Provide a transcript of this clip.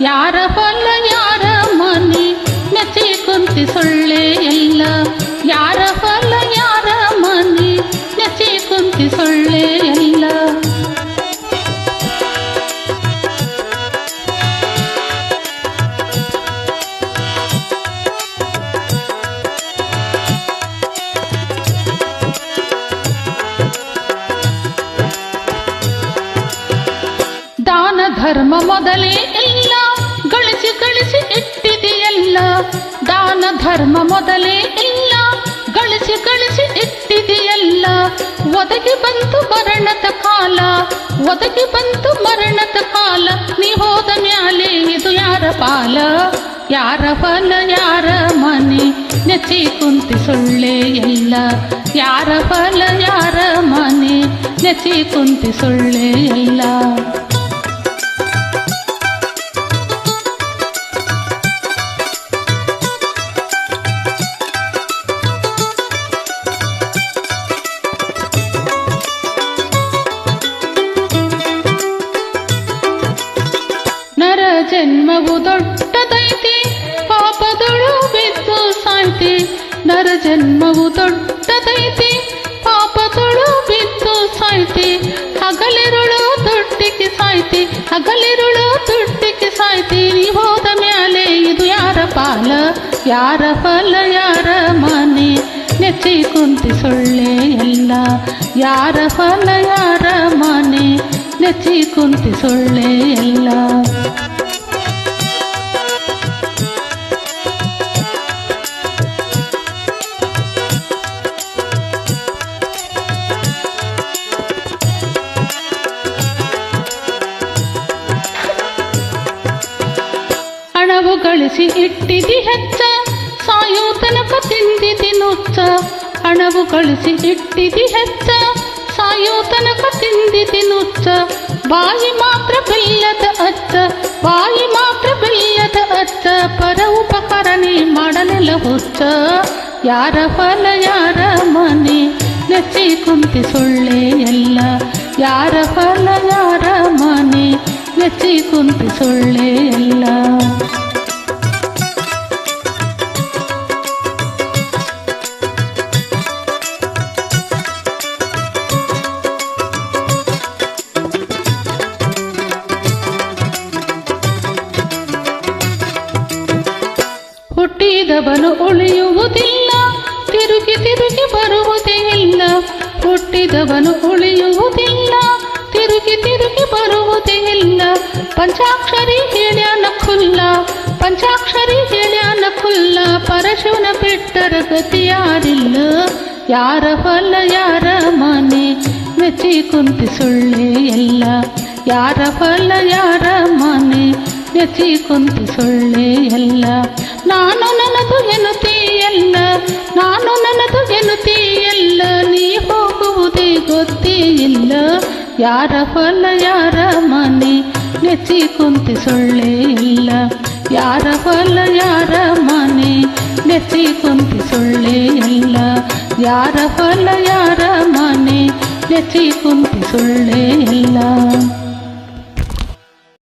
ಯಾರ ಫಲ ಯಾರ ಮನೆ ನೆಚ್ಚಿ ಕುಂತಿ ಸೊಳ್ಳೆ ಧರ್ಮ ಮೊದಲೇ ಇಲ್ಲ, ಗಳಿಸಿ ಗಳಿಸಿ ಇಟ್ಟಿದೆಯಲ್ಲ. ದಾನ ಧರ್ಮ ಮೊದಲೇ ಇಲ್ಲ, ಗಳಿಸಿ ಗಳಿಸಿ ಇಟ್ಟಿದೆಯಲ್ಲ. ಒದಗಿ ಬಂತು ಮರಣದ ಕಾಲ, ಒದಗಿ ಬಂತು ಮರಣದ ಕಾಲ. ನೀ ಹೋದ ಮ್ಯಾಲೆ ಇದು ಯಾರ ಪಾಲ? ಯಾರ ಫಲ, ಯಾರ ಮನೆ? ನೆಚ್ಚಿ ಕುಂತಿ ಸೊಳ್ಳೆ ಎಲ್ಲ. ಯಾರ ಫಲ, ಯಾರ ಮನೆ? ನೆಚ್ಚಿ ಕುಂತಿ ಸೊಳ್ಳೆ ಎಲ್ಲ. ಜನ್ಮವು ದೊಡ್ಡದೈತಿ, ಪಾಪದೊಳು ಬಿದ್ದು ಸಾಯ್ತಿ ನರ ಜನ್ಮವು ದೊಡ್ಡದೈತಿ, ಪಾಪದೊಳು ಬಿದ್ದು ಸಾಯ್ತಿ ಹಗಲಿರುಳು ದುಡ್ಡಿಗೆ ಸಾಯ್ತಿ, ಹಗಲಿರುಳು ದುಡ್ಡಿಗೆ ಸಾಯ್ತಿ. ನೀ ಹೋದ ಮ್ಯಾಲೆ ಇದು ಯಾರ ಪಾಲ, ಯಾರ ಫಲ, ಯಾರ ಮನೆ? ನೆಚ್ಚಿ ಕುಂತಿ ಸೊಳ್ಳೆ ಎಲ್ಲ, ಯಾರ ಫಲ, ಯಾರ ಮನೆ? ನೆಚ್ಚಿ ಕುಂತಿ ಸೊಳ್ಳೆ ಎಲ್ಲ. ಗಳಿಸಿ ಇಟ್ಟಿದಿ ಹೆಚ್ಚ, ಸಾಯೋ ತನಕ ತಿಂದಿದಿ ನುಚ್ಚ ಹಣವು ಕಳಿಸಿ ಇಟ್ಟಿದಿ ಹೆಚ್ಚ, ಸಾಯೋ ತನಕ ತಿಂದಿದಿ ನುಚ್ಚ ಬಾಯಿ ಮಾತ್ರ ಬೆಲ್ಲದ ಅಚ್ಚ ಬಾಯಿ ಮಾತ್ರ ಬೆಲ್ಲದ ಅಚ್ಚ ಪರ ಉಪಕರಣೆ ಮಾಡಲೆಲ್ಲ ಹುಚ್ಚ ಯಾರ ಫಲ ಯಾರ ಮನೆ, ನೆಚ್ಚಿ ಕುಂತಿ ಸೊಳ್ಳೆ ಎಲ್ಲ. ಯಾರ ಫಲ ಯಾರ ಮನೆ, ನೆಚ್ಚಿ ಕುಂತಿ ಸೊಳ್ಳೆ ಎಲ್ಲ. ಹುಟ್ಟಿದವನು ಉಳಿಯುವುದಿಲ್ಲ ತಿರುಗಿ ತಿರುಗಿ ಬರುವುದೇ ಇಲ್ಲ ಹುಟ್ಟಿದವನು ಉಳಿಯುವುದಿಲ್ಲ ತಿರುಗಿ ತಿರುಗಿ ಬರುವುದೇ ಇಲ್ಲ ಪಂಚಾಕ್ಷರಿ ಹೇಳ್ಯಾನ ಖುಲ್ಲ ಪಂಚಾಕ್ಷರಿ ಹೇಳ್ಯಾನ ಖುಲ್ಲ ಪರಶುನ ಬಿಟ್ಟರ ಗತಿ ಯಾರಿಲ್ಲ ಯಾರ ಫಲ ಯಾರ ಮನೆ ಮೆಚ್ಚಿ ಕುಂತಿ ಸೊಳ್ಳೆ ಎಲ್ಲ ಯಾರ ಫಲ ಯಾರ ಮನೆ ನೆಚ್ಚಿ ಕುಂತಿ ಸೊಳ್ಳೆ ಎಲ್ಲ ನಾನು ನನ್ನದು ಎನ್ನುತ್ತೀಯಲ್ಲ ನಾನು ನನ್ನದು ಎನ್ನುತ್ತೀಯಲ್ಲ ನೀ ಹೋಗುವುದೇ ಗೊತ್ತೇ ಇಲ್ಲ ಯಾರ ಫಲ ಯಾರ ಮನೆ ನೆಚ್ಚಿ ಕುಂತಿ ಸೊಳ್ಳೆ ಇಲ್ಲ ಯಾರ ಫಲ ಯಾರ ಮನೆ ನೆಚ್ಚಿ ಕುಂತಿ ಸೊಳ್ಳೆ ಇಲ್ಲ ಯಾರ ಫಲ ಯಾರ ಮನೆ ನೆಚ್ಚಿ ಕುಂತಿ ಸೊಳ್ಳೆ ಇಲ್ಲ